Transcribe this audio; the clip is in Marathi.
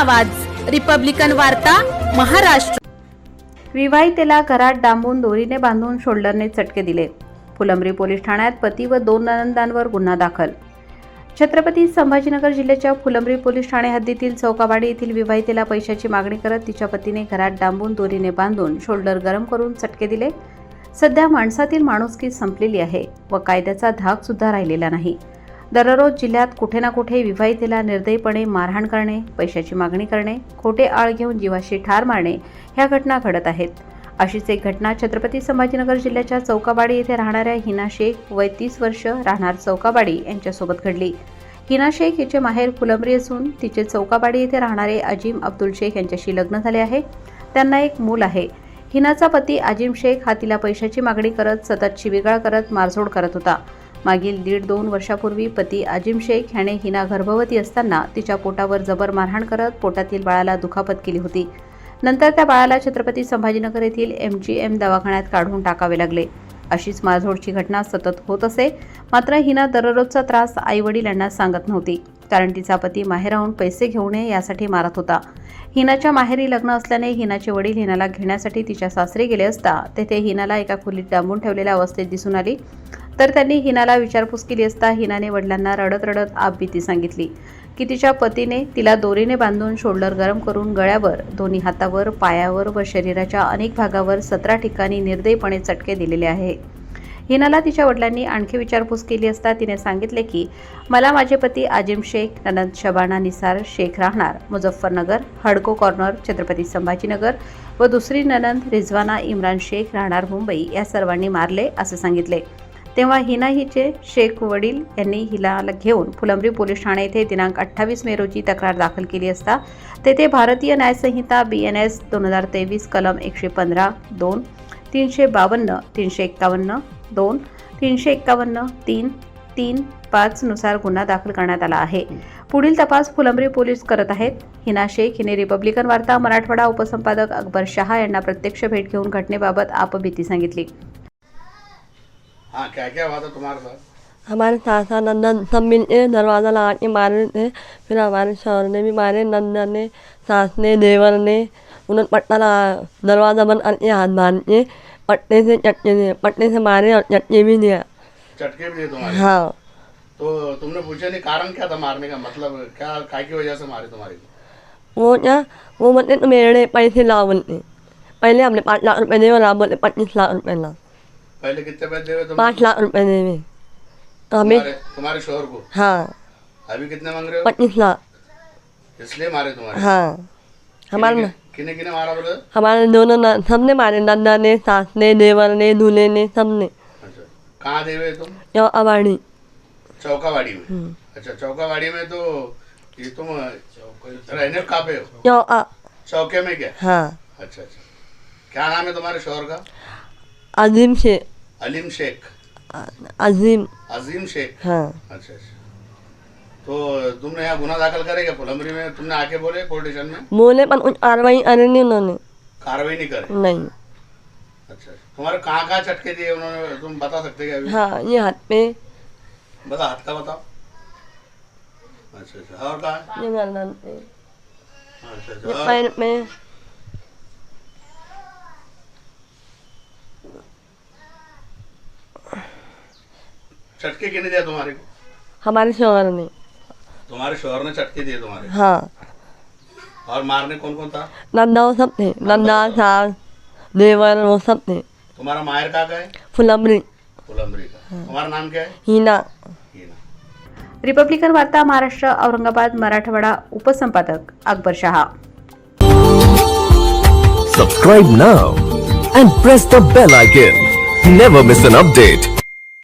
आवाज. रिपब्लिकन वार्ता महाराष्ट्र. विवाहितेला घरात डांबून दोरीने बांधून शोल्डरने चटके दिले. फुलंब्री पोलीस ठाण्यात पती व दोन ननंदांवर गुन्हा दाखल. छत्रपती संभाजीनगर जिल्ह्याच्या फुलंब्री पोलीस ठाणे हद्दीतील चौकावाडी येथील विवाहितेला पैशाची मागणी करत तिच्या पतीने घरात डांबून दोरीने बांधून शोल्डर गरम करून चटके दिले. सध्या माणसातील माणुसकी संपलेली आहे व कायद्याचा धाक सुद्धा राहिलेला नाही. दररोज जिल्ह्यात कुठे ना कुठे विवाहितेला निर्दयीपणे मारहाण करणे पैशाची मागणी करणे खोटे आळ घेऊन जीवाशी ठार मारणे ह्या घटना घडत आहेत. अशीच एक घटना छत्रपती संभाजीनगर जिल्ह्याच्या चौकाबाडी येथे राहणाऱ्या हिना शेख वय तीस वर्ष राहणार चौकाबाडी यांच्यासोबत घडली. हिना शेख हिचे माहेर फुलंबरी असून तिचे चौकाबाडी येथे राहणारे अजीम अब्दुल शेख यांच्याशी लग्न झाले आहे. त्यांना एक मूल आहे. हिनाचा पती अजीम शेख हा तिला पैशाची मागणी करत सतत शिवीगाळ करत मारझोड करत होता. मागील दीड दोन वर्षापूर्वी पती अजिम शेख ह्याने हिना गर्भवती असताना तिच्या पोटावर जबर मारहाण करत पोटातील बाळाला दुखापत केली होती. नंतर त्या बाळाला छत्रपती संभाजीनगर येथील एम जी एम दवाखान्यात काढून टाकावे लागले. अशीच मारझोडची घटना सतत होत असे मात्र हिना दररोजचा त्रास आईवडिलांना सांगत नव्हती. कारण तिचा पती माहेराहून पैसे घेऊ नये यासाठी मारत होता. हिनाच्या माहेरी लग्न असल्याने हिनाचे वडील हिनाला घेण्यासाठी तिच्या सासरी गेले असता तेथे हिनाला एका खोलीत डांबून ठेवलेल्या अवस्थेत दिसून आली. तर त्यांनी हिनाला विचारपूस केली असता हिनाने वडिलांना रडत रडत आपबीती सांगितली. की तिच्या पतीने तिला दोरीने बांधून शोल्डर गरम करून गळ्यावर दोन्ही हातावर पायावर व शरीराच्या अनेक भागावर सतरा ठिकाणी निर्दयीपणे चटके दिलेले आहे. हिनाला तिच्या वडिलांनी आणखी विचारपूस केली असता तिने सांगितले की मला माझे पती आजिम शेख ननंद शबाना निसार शेख राहणार मुझफ्फरनगर हडको कॉर्नर छत्रपती संभाजीनगर व दुसरी ननंद रिझवाना इम्रान शेख राहणार मुंबई या सर्वांनी मारले असे सांगितले. तेव्हा हिना हिचे शेख वडील यांनी हिलाला घेऊन फुलंब्री पोलीस ठाणे येथे दिनांक अठ्ठावीस मे रोजी तक्रार दाखल केली असता. तेथे भारतीय न्यायसंहिता बी एन एस दोन हजार तेवीस कलम एकशे पंधरा दोन तीनशे बावन्न तीनशे एक्कावन्न दोन तीनशे एक्कावन्न तीन तीन पाच नुसार गुन्हा दाखल करण्यात आला आहे. पुढील तपास फुलंब्री पोलीस करत आहेत. हिना शेख हिने रिपब्लिकन वार्ता मराठवाडा उपसंपादक अकबर शहा यांना प्रत्यक्ष भेट घेऊन घटनेबाबत आपबीती सांगितली. हाँ क्या क्या हुआ था तुम्हारे साथ? हमारे सासा नंदन सब मिलके दरवाज़ा लगा के मारे थे फिर हमारे शौहर ने भी मारे नंदन ने सास ने देवर ने उन्होंने पट्टा लगा दरवाज़ा बंद करके हाथ बाँध के पट्टे से चटके दिए पट्टे से मारे और चटके भी दिया चटके भी दिए तुम्हारे? हाँ। तो तुमने पूछा नहीं कारण क्या था मारने का? मतलब क्या काय की वजह से मारे तुम्हारे? वो क्या वो तो मेरे पैसे लाओ बोलते पहले हमने पाँच लाख रुपए दिए और आप बोलते पच्चीस लाख रुपए ला पहले कितने पैसे हुए पाँच लाख रुपए दे तो हमें तुम्हारे शोहर को? हाँ। अभी कितने मांग रहे हो? पच्चीस लाख। इसलिए मारे तुम्हारे। हाँ। हमारे किने किने मारा बोले? हमारे दोनों न- सबने मारे। नंदा ने सास ने देवर ने दूल्हे ने सबने। अच्छा। कहाँ दे हुए तुम? यो अवाड़ी चौकावाड़ी में? अच्छा चौकावाड़ी में तो ये तुम रहने कहाँ पे हो? चौके में क्या? हाँ। अच्छा अच्छा। क्या नाम है तुम्हारे शोहर का? अजीम शेख। अलीम शेख। अजीम। अजीम शेख? हाँ। अच्छा अच्छा। तो तुमने यहाँ गुना दाखिल करेगा फुलंबरी में तुमने आके बोले पुलिस स्टेशन में? बोले पर कुछ कार्रवाई करे नहीं उन्होंने। कार्रवाई नहीं करे? नहीं। अच्छा तुम्हारे कहाँ कहाँ चटके दिए उन्होंने? तुम बता सकते क्या अभी? हाँ ये हाथ पे। बता हाथ का बताओ। अच्छा अच्छा। और कहाँ? ये गर्दन पे। अच्छा अच्छा। ये पैर पे। चटके किने दिया तुम्हारे को? हमारे शोहर ने। तुम्हारे शोहर ने चटके दिए तुम्हारे? हाँ। और मारने कौन कौन था? नंदा वो सब थे। नंदा सास देवर वो सब थे। तुम्हारा मायर कहाँ का है? फुलमरी फुलंबरी का। तुम्हारा नाम क्या है? हीना। हीना। रिपब्लिकन वार्ता महाराष्ट्र औरंगाबाद मराठवाडा उपसंपादक Akbar Shah. Subscribe now and press the bell icon. Never miss an update.